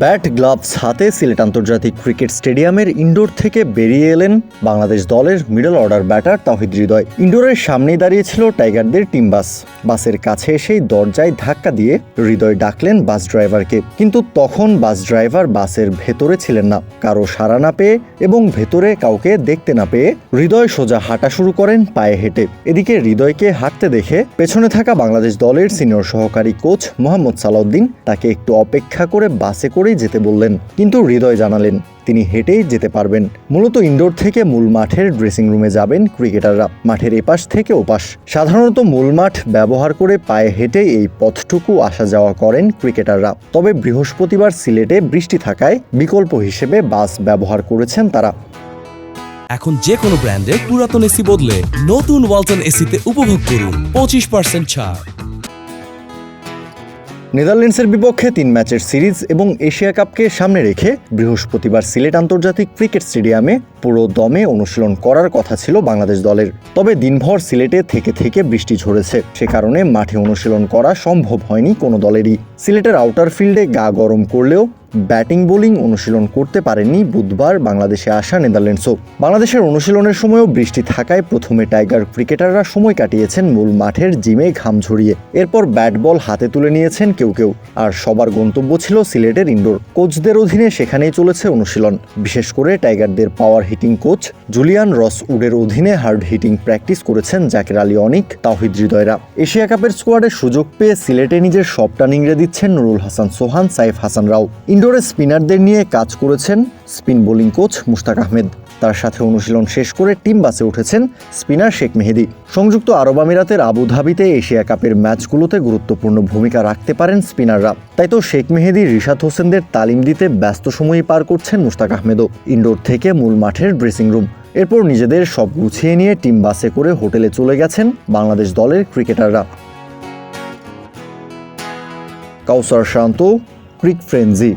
Bat, gloves হাতে সিলেট আন্তর্জাতিক cricket স্টেডিয়ামের ইনডোর থেকে বেরিয়ে এলেন বাংলাদেশ দলের মিডল অর্ডার ব্যাটার তাহিদ হৃদয়। ইনডোরের সামনেই দাঁড়িয়েছিল টাইগারদের টিম বাস। বাসের কাছে এসেই দরজায় ধাক্কা দিয়ে হৃদয় ডাকলেন বাস ড্রাইভারকে। কিন্তু তখন বাস ড্রাইভার বাসের ভেতরে ছিলেন না। কারও সাড়া না পেয়ে এবং ভেতরে কাউকে দেখতে না পেয়ে হৃদয় সোজা হাঁটা শুরু করেন পায়ে হেঁটে। এদিকে হৃদয়কে হাঁটতে দেখে পেছনে থাকা বাংলাদেশ দলের সিনিয়র সহকারী কোচ মোহাম্মদ সালাউদ্দিন তাকে একটু অপেক্ষা করে বাসে করেই যেতে বললেন, কিন্তু হৃদয় জানালেন, তিনি হেঁটেই যেতে পারবেন। মূলত ইনডোর থেকে মূল মাঠের ড্রেসিং রুমে যাবেন ক্রিকেটাররা। মাঠের এপাশ থেকে ওপাশ। সাধারণত মূল মাঠ ব্যবহার করে পায়ে হেঁটেই এই পথটুকু আসা যাওয়া করেন ক্রিকেটাররা। তবে বৃহস্পতিবার সিলেটে বৃষ্টি থাকায় বিকল্প হিসেবে বাস ব্যবহার করেছেন তারা। এখন যে কোনো ব্র্যান্ডের পুরাতন এসি বদলে নতুন ওয়ালটন এসিতে উপভোগ করুন পঁচিশ পার্সেন্ট ছাড়। নেদারল্যান্ডসের বিপক্ষে তিন ম্যাচের সিরিজ এবং এশিয়া কাপকে সামনে রেখে বৃহস্পতিবার সিলেট আন্তর্জাতিক ক্রিকেট স্টেডিয়ামে পুরো দমে অনুশীলন করার কথা ছিল বাংলাদেশ দলের। তবে দিনভর সিলেটে থেকে থেকে বৃষ্টি ঝরেছে। সে কারণে মাঠে অনুশীলন করা সম্ভব হয়নি কোনো দলেরই। সিলেটের আউটার ফিল্ডে গা গরম করলেও ব্যাটিং, বোলিং অনুশীলন করতে পারেননি বুধবার বাংলাদেশে আসা নেদারল্যান্ডসও। বাংলাদেশের অনুশীলনের সময়ও বৃষ্টি থাকায় প্রথমে টাইগার ক্রিকেটাররা সময় কাটিয়েছেন মূল মাঠের জিমে ঘাম ঝরিয়ে। এরপর ব্যাট বল হাতে তুলে নিয়েছেন কেউ কেউ। আর সবার গন্তব্য ছিল সিলেটের ইন্ডোর। কোচদের অধীনে সেখানেই চলেছে অনুশীলন। বিশেষ করে টাইগারদের পাওয়ার হিটিং কোচ জুলিয়ান রস উডের অধীনে হার্ড হিটিং প্র্যাকটিস করেছেন জাকির আলী অনিক তাহিদ হৃদয়রা। এশিয়া কাপের স্কোয়াডে সুযোগ পেয়ে সিলেটে নিজের সবটা নিংড়ে দিচ্ছেন নুরুল হাসান সোহান, সাইফ হাসান রাও। ইনডোরে স্পিনারদের নিয়ে কাজ করেছেন spin bowling coach Mushtaq Ahmed. তার সাথে অনুশীলন শেষ করে টিম বাসে উঠেছেন স্পিনার শেখ মেহেদি। সংযুক্ত আরব আমিরাতের আবুধাবিতে এশিয়া কাপের ম্যাচগুলোতে গুরুত্বপূর্ণ ভূমিকা রাখতে পারেন স্পিনাররা। তাই তো শেখ মেহেদি, রিশাদ হোসেনদের তালিম দিতে ব্যস্ত সময়ই পার করছেন মুশতাক আহমেদও। ইনডোর থেকে মূল মাঠের ড্রেসিং রুম। এরপর নিজেদের সব গুছিয়ে নিয়ে টিম বাসে করে হোটেলে চলে গেছেন বাংলাদেশ দলের ক্রিকেটাররা। কাউসার শান্ত, ক্রিক ফ্রেন্জি